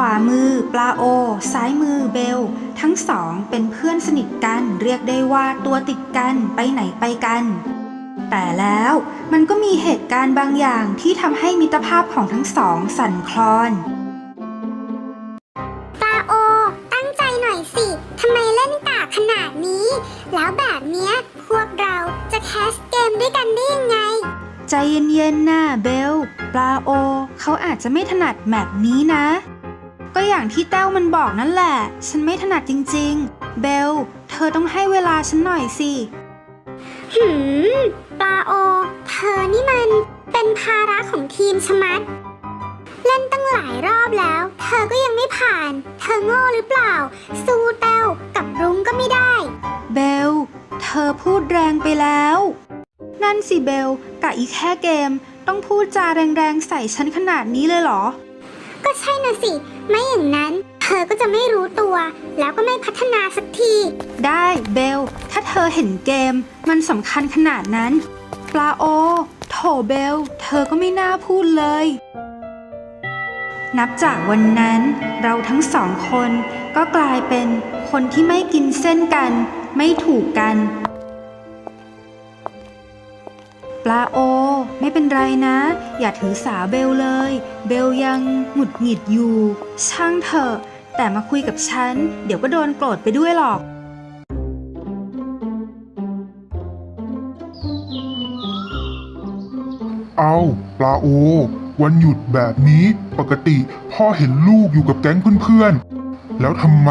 วามือปลาโอ ซ้ายมือเบล ทั้งสองเป็นเพื่อนสนิทกันเรียกได้ว่าตัวติดกันไปไหนไปกัน แต่แล้วมันก็มีเหตุการณ์บางอย่างที่ทำให้มิตรภาพของทั้งสองสั่นคลอนปาโอ ตั้งใจหน่อยสิทำไมเล่นกากขนาดนี้ แล้วแบบเนี้ยพวกเราจะแคสเกมด้วยกันได้ยังไง ใจเย็นๆนะเบลปลาโอ เขาอาจจะไม่ถนัดแมปนี้นะก็ อย่างที่แต้วมันบอกนั่นแหละ ฉันไม่ถนัดจริงๆ เบล เธอต้องให้เวลาฉันหน่อยสิ หืมปาโอ เธอนี่มันเป็นภาระของทีมชะมัด เล่นตั้งหลายรอบแล้ว เธอก็ยังไม่ผ่าน เธอโง่หรือเปล่า สู้เต้วกับรุ้งก็ไม่ได้ เบล เธอพูดแรงไปแล้ว นั่นสิเบลกะอีกแค่เกม ต้องพูดจาแรงๆใส่ฉันขนาดนี้เลยเหรอ ก็ใช่น่ะสิ ไม่อย่างนั้น เธอก็จะไม่รู้ตัว แล้วก็ไม่พัฒนาสักที ได้เบล ถ้าเธอเห็นเกม มันสำคัญขนาดนั้น ปลาโอ โถเบล เธอก็ไม่น่าพูดเลย นับจากวันนั้นเราทั้งสองคนก็กลายเป็นคนที่ไม่กินเส้นกัน ไม่ถูกกัน ปลาโอ ไม่เป็นไรนะ อย่าถือสาเบลเลย เบลยังหงุดหงิดอยู่ ช่างเถอะ แต่มาคุยกับฉัน เดี๋ยวก็โดนโกรธไปด้วยหรอกเอาปลาโอ วันหยุดแบบนี้ปกติพ่อเห็นลูกอยู่กับแก๊งเพื่อนๆ แล้วทำไม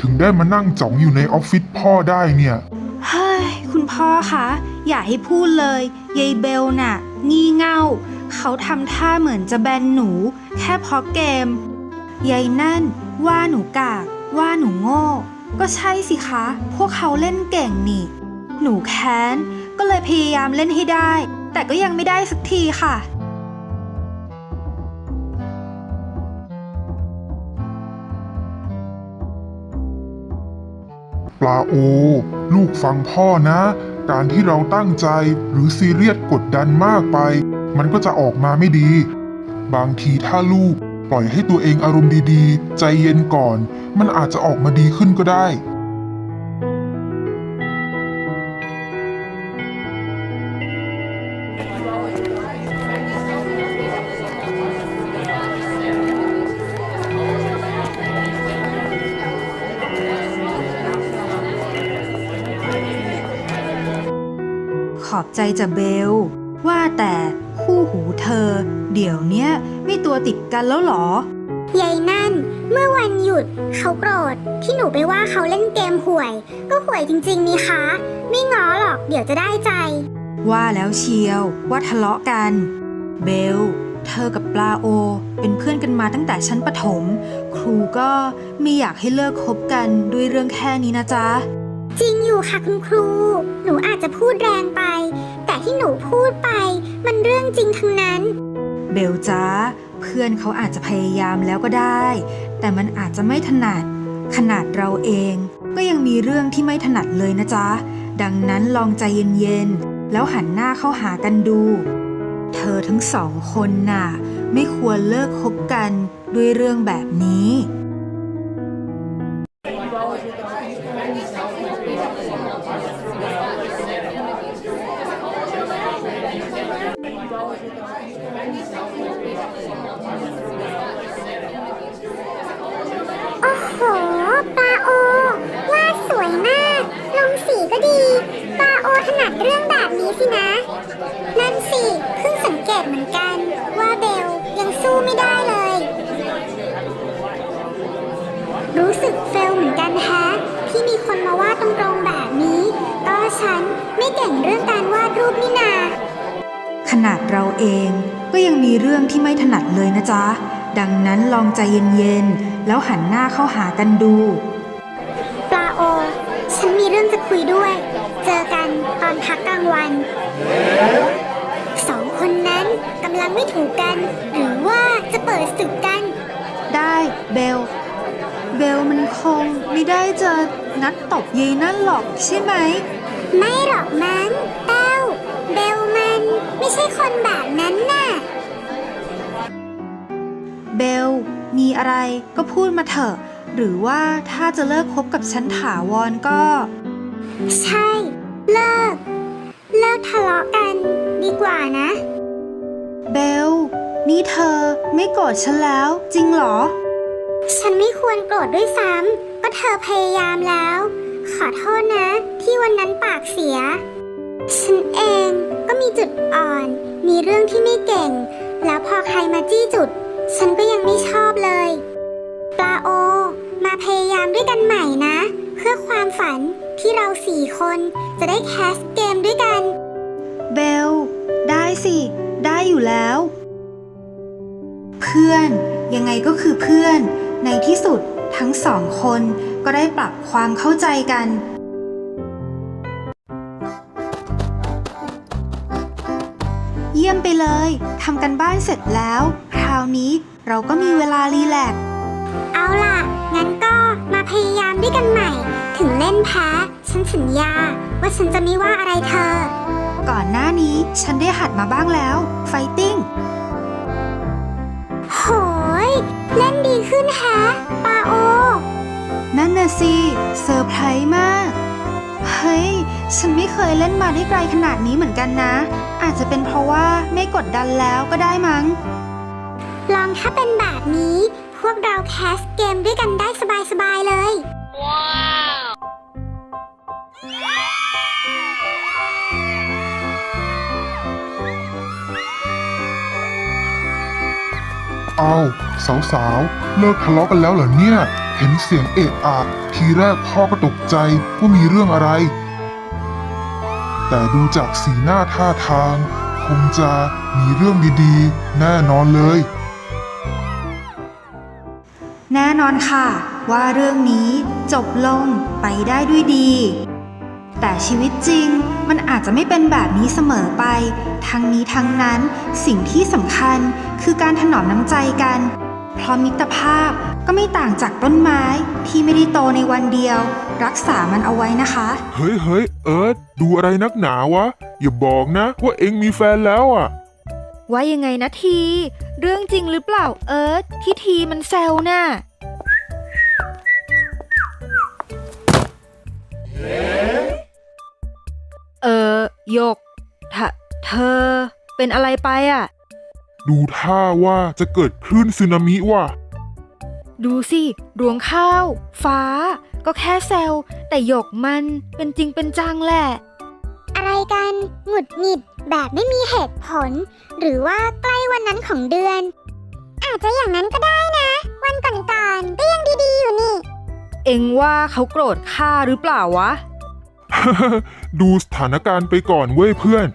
ถึงได้มานั่งจ่องอยู่ในออฟฟิศพ่อได้เนี่ย เฮ้ย คุณพ่อคะ อย่าให้พูดเลยยายเบลน่ะ งี่เง่า เขาทำท่าเหมือนจะแบนหนู แค่เพราะเกมยายนั่น ว่าหนูกาก ว่าหนูโง่ ก็ใช่สิคะ พวกเขาเล่นเก่งนี่ หนูแค้น ก็เลยพยายามเล่นให้ได้ แต่ก็ยังไม่ได้สักทีค่ะปลาโอลูกฟังพ่อนะ การที่เราตั้งใจหรือซีเรียสกดดันมากไป มันก็จะออกมาไม่ดี บางทีถ้าลูกปล่อยให้ตัวเองอารมณ์ดีๆ ใจเย็นก่อน มันอาจจะออกมาดีขึ้นก็ได้ จจะเบล ว่าแต่คู่หูเธอ เดี๋ยวเนี้ยไม่ตัวติดกันแล้วเหรอยายนั่น เมื่อวันหยุดเขาโกรธที่หนูไปว่าเขาเล่นเกมห่วย ก็ห่วยจริงๆนี่คะ ไม่ง้อหรอกเดี๋ยวจะได้ใจ ว่าแล้วเชียวว่าทะเลาะกัน เบล เธอกับปลาโอ เป็นเพื่อนกันมาตั้งแต่ชั้นประถม ครูก็ไม่อยากให้เลิกคบกันด้วยเรื่องแค่นี้นะจ๊ะ จริงอยู่ค่ะคุณครู หนูอาจจะพูดแรงไป แต่ที่หนูพูดไป มันเรื่องจริงทั้งนั้น เบลจ้าเพื่อนเขาอาจจะพยายามแล้วก็ได้ แต่มันอาจจะไม่ถนัด ขนาดเราเอง ก็ยังมีเรื่องที่ไม่ถนัดเลยนะจ๊ะ ดังนั้นลองใจเย็นๆ แล้วหันหน้าเข้าหากันดู เธอทั้งสองคนน่ะ ไม่ควรเลิกคบกันด้วยเรื่องแบบนี้ ฉันไม่เก่งเรื่องการวาดรูปนี่นา ขนาดเราเองก็ยังมีเรื่องที่ไม่ถนัดเลยนะจ๊ะ ดังนั้นลองใจเย็นๆ แล้วหันหน้าเข้าหากันดู ปลาโอ ฉันมีเรื่องจะคุยด้วย เจอกันตอนพักกลางวัน สองคนนั้นกำลังไม่ถูกกัน หรือว่าจะเปิดศึกกัน ได้เบล เบลมันคงไม่ได้จะนัดตบเยายนั่นหรอกใช่ไหม ไม่หรอกมั้งเต้าเบลมันไม่ใช่คนแบบนั้นน่ะ เบล มีอะไรก็พูดมาเถอะ หรือว่าถ้าจะเลิกคบกับฉันถาวรก็ ใช่ เลิก เลิกทะเลาะกันดีกว่านะ เบล นี่เธอไม่โกรธฉันแล้ว จริงเหรอ ฉันไม่ควรโกรธด้วยซ้ำก็เธอพยายามแล้ว ขอโทษนะ ที่วันนั้นปากเสีย ฉันเองก็มีจุดอ่อน มีเรื่องที่ไม่เก่ง แล้วพอใครมาจี้จุด ฉันก็ยังไม่ชอบเลย ปลาโอ มาพยายามด้วยกันใหม่นะ เพื่อความฝันที่เราสี่คนจะได้แคสเกมด้วยกัน เบล ได้สิ ได้อยู่แล้ว เพื่อน ยังไงก็คือเพื่อน ในที่สุดทั้งสองคน ก็ได้ปรับความเข้าใจกัน เยี่ยมไปเลยทำกันบ้านเสร็จแล้ว คราวนี้เราก็มีเวลารีแลกซ์เอาล่ะ งั้นก็มาพยายามด้วยกันใหม่ ถึงเล่นแพ้ ฉันสัญญา ว่าฉันจะไม่ว่าอะไรเธอ ก่อนหน้านี้ฉันได้หัดมาบ้างแล้ว ไฟติ้ง โหย เล่นดีขึ้นแฮะปาโอ นั่นน่ะสิเซอร์ไพรส์มาก เฮ้ย ฉันไม่เคยเล่นมาได้ไกลขนาดนี้เหมือนกันนะ อาจจะเป็นเพราะว่าไม่กดดันแล้วก็ได้มั้ง ลองถ้าเป็นแบบนี้ พวกเราแคสเกมด้วยกันได้สบายๆเลยเอาสาวๆ เลิกทะเลาะกันแล้วเหรอเนี่ย เห็นเสียงเอะอะ ทีแรกพ่อก็ตกใจว่ามีเรื่องอะไร แต่ดูจากสีหน้าท่าทาง คงจะมีเรื่องดีๆ แน่นอนเลย แน่นอนค่ะ ว่าเรื่องนี้จบลงไปได้ด้วยดี แต่ชีวิตจริงมันอาจจะไม่เป็นแบบนี้เสมอไป ทั้งนี้ทั้งนั้นสิ่งที่สำคัญคือการถนอมน้ำใจกัน เพราะมิตรภาพ ก็ไม่ต่างจากต้นไม้ที่ไม่ได้โตในวันเดียว รักษามันเอาไว้นะคะ เฮ้ยเฮ้ยเอิร์ธดูอะไรนักหนาวะ อย่าบอกนะว่าเอ็งมีแฟนแล้วอะ ว่ายังไงนะที เรื่องจริงหรือเปล่าเอิร์ธที่ทีมันแซวน่ะ เออหยกเธอเธอเป็นอะไรไปอะ ดูท่าว่าจะเกิดคลื่นสึนามิว่ะ ดูสิรวงข้าว ฟ้า ก็แค่แซวแต่หยกมันเป็นจริงเป็นจังแหละ อะไรกันหงุดหงิดแบบไม่มีเหตุผล หรือว่าใกล้วันนั้นของเดือน อาจจะอย่างนั้นก็ได้นะ วันก่อนๆก็ยังดีๆอยู่นี่ เอ็งว่าเขาโกรธข้าหรือเปล่าวะ ดูสถานการณ์ไปก่อนเว้ยเพื่อน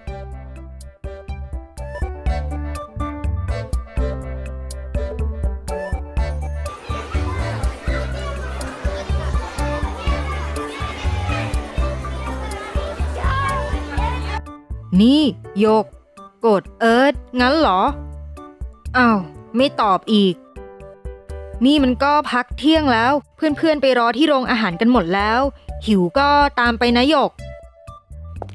นี่หยก โกรธเอิร์ธงั้นเหรออ้าวไม่ตอบอีก นี่มันก็พักเที่ยงแล้ว เพื่อนๆไปรอที่โรงอาหารกันหมดแล้ว หิวก็ตามไปนะหยก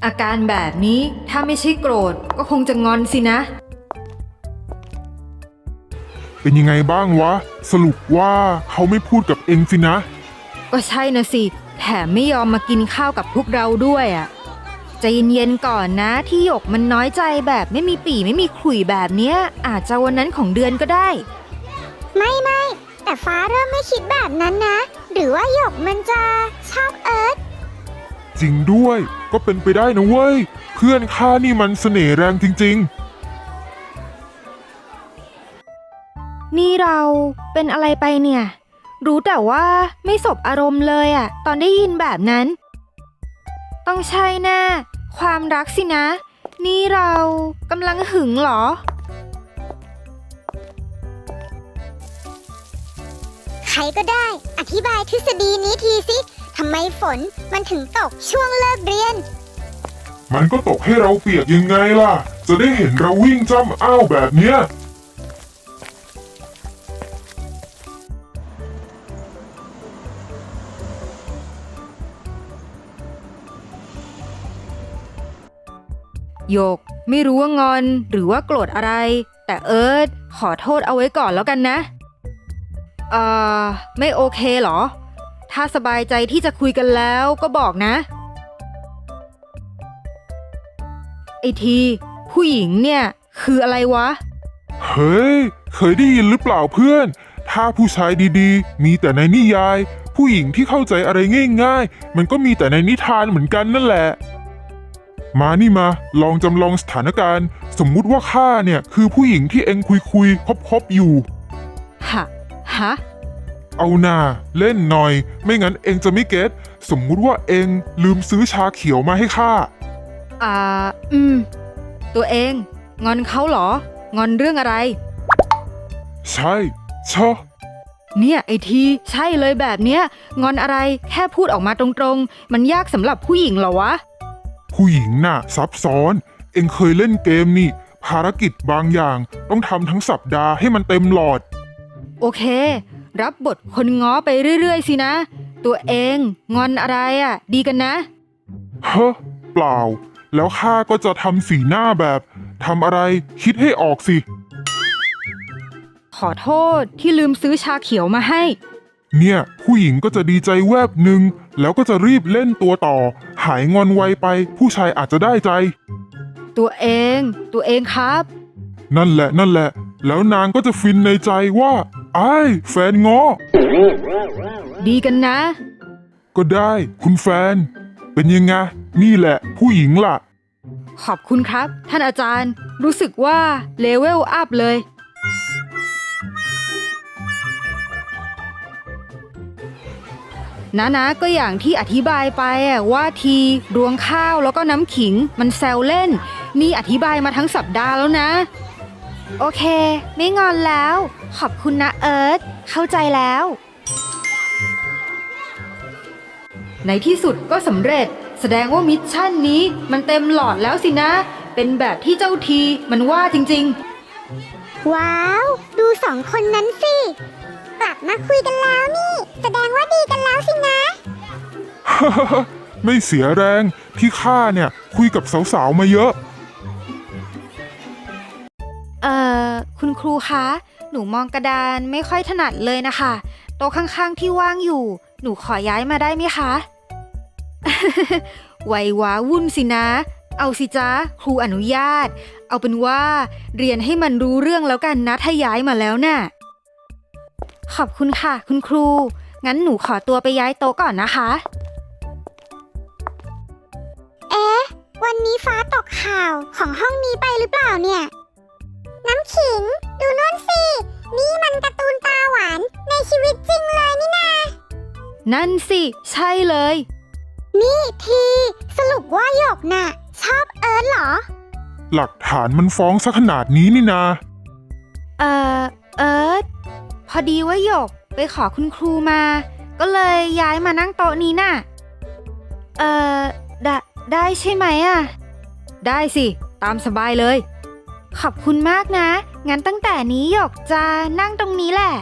อาการแบบนี้ถ้าไม่ใช่โกรธก็คงจะงอนสินะ เป็นยังไงบ้างวะ สรุปว่าเขาไม่พูดกับเอ็งสินะ ก็ใช่นะสิ แถมไม่ยอมมากินข้าวกับพวกเราด้วยอะ่ะ ใจเย็นๆก่อนนะที่หยกมันน้อยใจแบบไม่มีปี่ไม่มีขลุ่ยแบบเนี้ย อาจจะวันนั้นของเดือนก็ได้ ไม่ไม่แต่ฟ้าเริ่มไม่คิดแบบนั้นนะ หรือว่าหยกมันจะชอบเอิร์ธจริงด้วยก็เป็นไปได้นะเว้ย เพื่อนข้านี่มันเสน่ห์แรงจริง นี่เราเป็นอะไรไปเนี่ย รู้แต่ว่าไม่สบอารมณ์เลยอะตอนได้ยินแบบนั้น ต้องใช่แน่ ความรักสินะ นี่เรากำลังหึงเหรอ ใครก็ได้ อธิบายทฤษฎีนี้ทีสิทำไมฝนมันถึงตกช่วงเลิกเรียนๆมันก็ตกให้เราเปียกยังไงล่ะ จะได้เห็นเราวิ่งจ้ำอ้าวแบบเนี้ย โยก ไม่รู้ว่างอนหรือว่าโกรธอะไร แต่เอิร์ธขอโทษเอาไว้ก่อนแล้วกันนะ เอ่อ ไม่โอเคเหรอ ถ้าสบายใจที่จะคุยกันแล้วก็บอกนะ ไอที ผู้หญิงเนี่ย คืออะไรวะ เฮ้ย เคยได้ยินหรือเปล่าเพื่อน ถ้าผู้ชายดีๆ มีแต่ในนิยาย ผู้หญิงที่เข้าใจอะไรง่าย ๆ มันก็มีแต่ในนิทานเหมือนกันนั่นแหละ มานี่มา ลองจำลองสถานการณ์ สมมุติว่าข้าเนี่ย คือผู้หญิงที่เองคุยคุยคบคบๆอยู่ ฮะ ฮะ เอาหนาเล่นหน่อย ไม่งั้นเองจะไม่เก็ตสมมุติว่าเองลืมซื้อชาเขียวมาให้ข้า อ่า อืม ตัวเอง งอนเขาเหรอ งอนเรื่องอะไร ใช่ชะเนี่ยไอที ใช่เลยแบบเนี้ย งอนอะไรแค่พูดออกมาตรงๆ มันยากสำหรับผู้หญิงเหรอวะ ผู้หญิงน่ะซับซ้อน เองเคยเล่นเกมนี่ ภารกิจบางอย่างต้องทำทั้งสัปดาห์ให้มันเต็มหลอด โอเค รับบทคนง้อไปเรื่อยๆสินะ ตัวเองงอนอะไรอะ ดีกันนะ เฮ้อเปล่า แล้วข้าก็จะทำสีหน้าแบบทำอะไรคิดให้ออกสิ ขอโทษที่ลืมซื้อชาเขียวมาให้ เนี่ย ผู้หญิงก็จะดีใจแวบหนึ่งแล้วก็จะรีบเล่นตัวต่อ หายงอนไวไป ผู้ชายอาจจะได้ใจ ตัวเอง ตัวเองครับ นั่นแหละนั่นแหละ แล้วนางก็จะฟินในใจว่าไอ้ายแฟนงอ ดีกันนะ ก็ได้ คุณแฟน เป็นยังไง นี่แหละ ผู้หญิงล่ะ ขอบคุณครับ ท่านอาจารย์ รู้สึกว่าเลเวลอัพเลย นะนะก็อย่างที่อธิบายไปว่าทีรวงข้าวแล้วก็น้ำขิง มันแซวเล่น นี่อธิบายมาทั้งสัปดาห์แล้วนะ โอเค ไม่งอนแล้ว ขอบคุณนะเอิร์ธเข้าใจแล้ว ในที่สุดก็สำเร็จ แสดงว่ามิชชั่นนี้มันเต็มหลอดแล้วสินะ เป็นแบบที่เจ้าทีมันว่าจริงว้าว ดูสองคนนั้นสิ กลับมาคุยกันแล้วนี่ แสดงว่าดีกันแล้วสินะ ไม่เสียแรงที่ข้าเนี่ยคุยกับสาวๆมาเยอะ เอ่อ คุณครูคะ หนูมองกระดานไม่ค่อยถนัดเลยนะคะ โต๊ะข้างๆที่ว่างอยู่ หนูขอย้ายมาได้ไหมคะๆไวว้าวุ่นสินะ เอาสิจ้าครูอนุญาต เอาเป็นว่า เรียนให้มันรู้เรื่องแล้วกันนะถ้าย้ายมาแล้วน่ะ ขอบคุณค่ะ คุณครู งั้นหนูขอตัวไปย้ายโต๊ะก่อนนะคะ เอ๊ะ วันนี้ฟ้าตกข่าวของห้องนี้ไปหรือเปล่าเนี่ย น้ำขิง ดูนู่นสิ นี่มันการ์ตูนตาหวานในชีวิตจริงเลยนี่นา นั่นสิ ใช่เลย นี่ที สรุปว่าหยกน่ะ ชอบเอิร์ธเหรอ หลักฐานมันฟ้องซะขนาดนี้นี่นา เอ่อ เอิร์ธ พอดีว่าหยกไปขอคุณครูมา ก็เลยย้ายมานั่งโต๊ะนี้น่ะ เอ่อไดได้ใช่ไหมอะได้สิ ตามสบายเลย ขอบคุณมากนะ งั้นตั้งแต่นี้หยกจะนั่งตรงนี้แหละ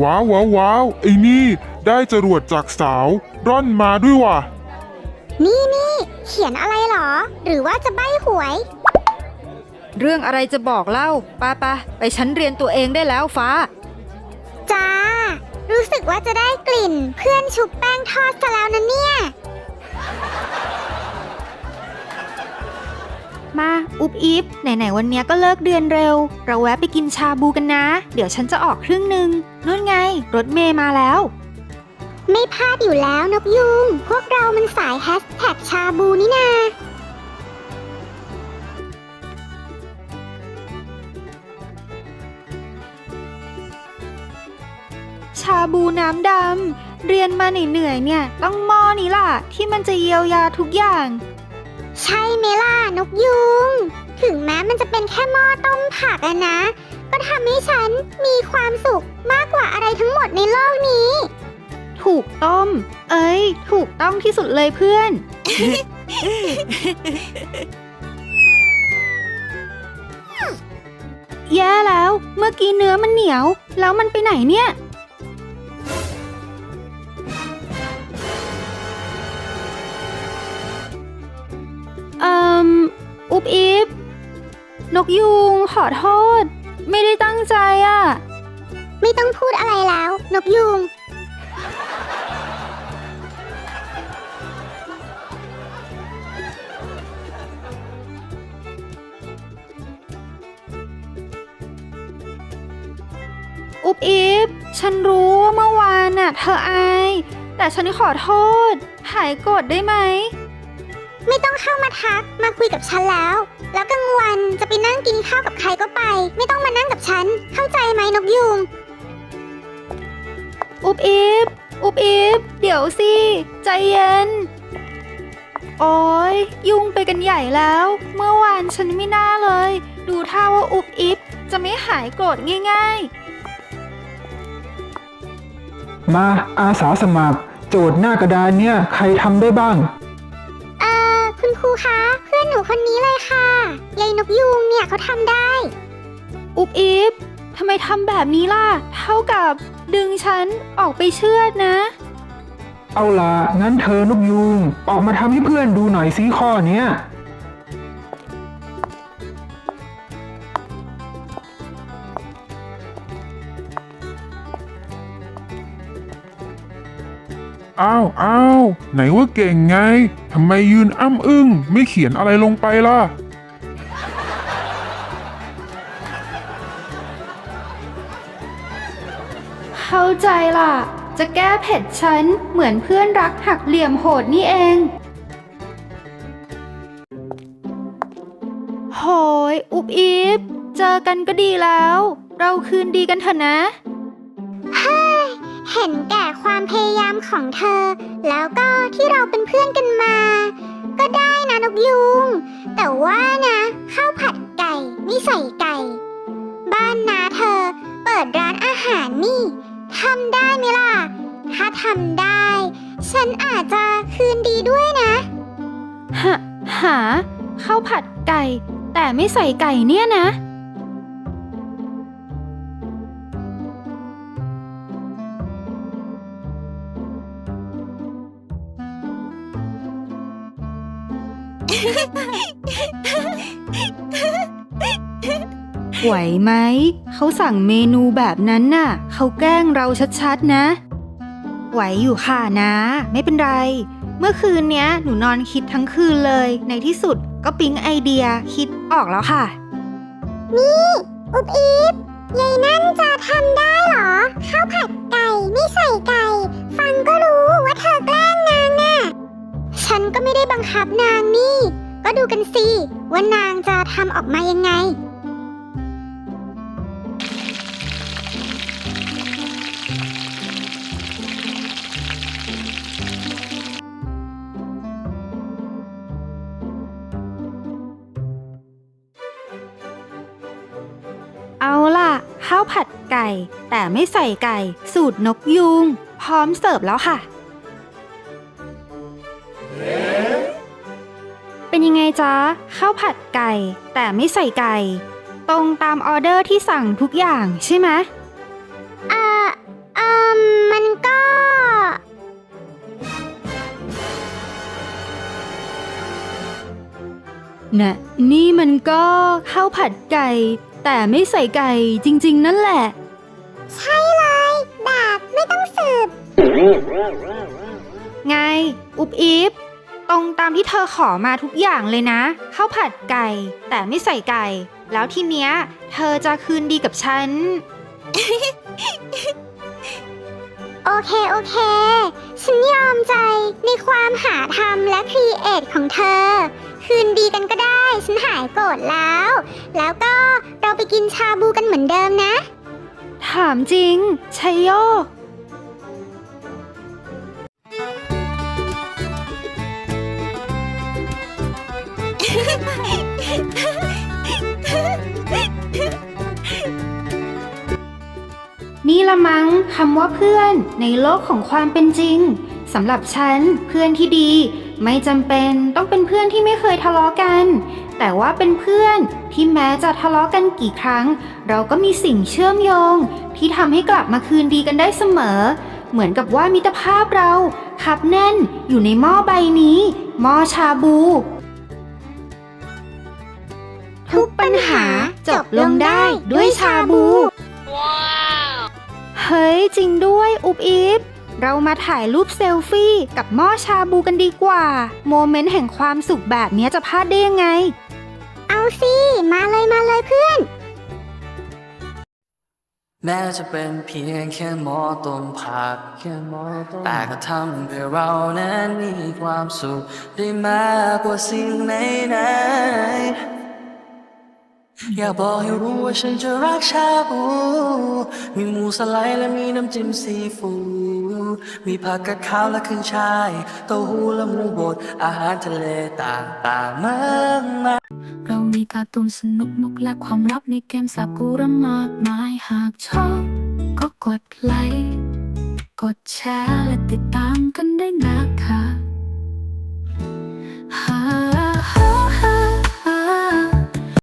ว้าวว้าวว้าวไอ้นี่ ได้จรวดจากสาว ร่อนมาด้วยว่ะ นี่นี่เขียนอะไรเหรอ หรือว่าจะใบ้หวย เรื่องอะไรจะบอกเล่าป้าปะไปชั้นเรียนตัวเองได้แล้วฟ้า จ้า รู้สึกว่าจะได้กลิ่น เพื่อนชุบแป้งทอดซะแล้วนะเนี่ย อุบอิบไหนๆวันเนี้ยก็เลิกเรียนเร็ว เราแวะไปกินชาบูกันนะ เดี๋ยวฉันจะออกครึ่งหนึ่งนู่นไง รถเมย์มาแล้ว ไม่พลาดอยู่แล้วนกยุง พวกเรามันสายแฮชแท็กชาบูนี่นาชาบูน้ำดำ เรียนมาเหนื่อยๆเนี่ย ต้องหม้อนี้ล่ะ ที่มันจะเยียวยาทุกอย่าง ใช่ไหมล่ะนกยุง ถึงแม้มันจะเป็นแค่หม้อต้มผักอะนะ ก็ทำให้ฉันมีความสุขมากกว่าอะไรทั้งหมดในโลกนี้ ถูกต้มเอ้ย ถูกต้องที่สุดเลยเพื่อน แย่แล้ว เมื่อกี้เนื้อมันเหนียว แล้วมันไปไหนเนี่ย นกยูงขอโทษ ไม่ได้ตั้งใจอะ ไม่ต้องพูดอะไรแล้ว นกยูง อุบอิบฉันรู้ว่าเมื่อวานน่ะ เธออาย แต่ฉันขอโทษ หายโกรธได้ไหม ไม่ต้องเข้ามาทัก มาคุยกับฉันแล้ว แล้วกลางวันจะไปนั่งกินข้าวกับใครก็ไป ไม่ต้องมานั่งกับฉัน เข้าใจไหมนกยูงอุบอิบอุบอิบเดี๋ยวสิ ใจเย็น โอ้ยยุ่งไปกันใหญ่แล้ว เมื่อวานฉันไม่น่าเลย ดูท่าว่าอุบอิบจะไม่หายโกรธง่ายมาอาสาสมัคร โจทย์หน้ากระดานเนี่ย ใครทำได้บ้าง เอ่อ คุณครูคะเพื่อนหนู คนนี้เลยค่ะยายนกยูงเนี่ยเขาทำได้ๆอุบอิบทำไมทำแบบนี้ล่ะ เท่ากับดึงฉันออกไปเชือดนะ เอาล่ะ งั้นเธอนกยูงออกมาทำให้เพื่อนดูหน่อยซิข้อเนี้ย อ้าวอ้าวไหนว่าเก่งไงทำไมยืนอ้ำอึ้ง ไม่เขียนอะไรลงไปล่ะ เข้าใจล่ะ จะแก้เผ็ดฉัน เหมือนเพื่อนรักหักเหลี่ยมโหดนี่เอง โหย อุบอิบ เจอกันก็ดีแล้ว เราคืนดีกันเถอะนะ เห็นแก่ความพยายามของเธอ แล้วก็ที่เราเป็นเพื่อนกันมา ก็ได้นะนกยูงแต่ว่านะข้าวผัดไก่ไม่ใส่ไก่ บ้านนาเธอ เปิดร้านอาหารนี่ทำได้ไหมล่ะ ถ้าทำได้ ฉันอาจจะคืนดีด้วยนะหาหาข้าวผัดไก่ แต่ไม่ใส่ไก่เนี่ยนะ ไหวไหม เขาสั่งเมนูแบบนั้นน่ะ เขาแกล้งเราชัดๆนะ ไหวอยู่ค่ะนะ ไม่เป็นไร เมื่อคืนเนี้ย หนูนอนคิดทั้งคืนเลย ในที่สุดก็ปิ๊งไอเดียคิดออกแล้วค่ะ นี่ อุบอิบยายนั่นจะทำได้เหรอ ข้าวผัดไก่ไม่ใส่ไก่ ฟังก็รู้ว่าเธอแกล้งนางน่ะ ฉันก็ไม่ได้บังคับนางนี่ ก็ดูกันสิว่านางจะทำออกมายังไง เอาล่ะ ข้าวผัดไก่ แต่ไม่ใส่ไก่ สูตรนกยุงพร้อมเสิร์ฟแล้วค่ะ เป็นยังไงจ๊ะข้าวผัดไก่ แต่ไม่ใส่ไก่ ตรงตามออเดอร์ที่สั่งทุกอย่างใช่ไหมเอ่อเอ่อมันก็ น่ะ นี่มันก็ข้าวผัดไก่ แต่ไม่ใส่ไก่จริง ๆ นั่นแหละ ใช่เลย แบบไม่ต้องสืบ ไง อุบอิบ ตรงตามที่เธอขอมาทุกอย่างเลยนะข้าวผัดไก่ แต่ไม่ใส่ไก่ แล้วทีเนี้ย เธอจะคืนดีกับฉัน โอเค โอเค ฉันยอมใจในความหาธรรมและครีเอทของเธอ คืนดีกันก็ได้ ฉันหายโกรธแล้ว แล้วก็เราไปกินชาบูกันเหมือนเดิมนะ ถามจริงชัยโย นี่ละมั้งคำว่าเพื่อนในโลกของความเป็นจริงสำหรับฉันเพื่อนที่ดี ไม่จำเป็นต้องเป็นเพื่อนที่ไม่เคยทะเลาะกัน แต่ว่าเป็นเพื่อนที่แม้จะทะเลาะกันกี่ครั้ง เราก็มีสิ่งเชื่อมโยง ที่ทำให้กลับมาคืนดีกันได้เสมอ เหมือนกับว่ามิตรภาพเราคับแน่นอยู่ในหม้อใบนี้หม้อชาบู ทุกปัญหาจบลงได้ด้วยชาบู ฮ้ยจริงด้วยอุบอิบเรามาถ่ายรูปเซลฟี่กับหม้อชาบูกันดีกว่า โมเมนต์แห่งความสุขแบบนี้จะพลาดได้ยังไง เอาสิ มาเลยมาเลยเพื่อน แม้จะเป็นเพียงแค่หมอต้นผักแค่หมอต้นแต่ก็ทำให้เรานั้นมีความสุขได้มากกว่าสิ่งไหนไหนๆ อยากบอกให้รู้ว่าฉันจะรักชาบู มีหมูสไลด์และมีน้ำจิ้มซีฟู้ดมีผักกาดขาวและขึ้นชายเต้าหู้และหมูบด อาหารทะเลต่างๆมากมายเรามีการ์ตูนสนุกมุกและความลับในเกมสากุระมากมายหากชอบ ก็กดไลค์ กดแชร์และติดตามกันได้นะคะ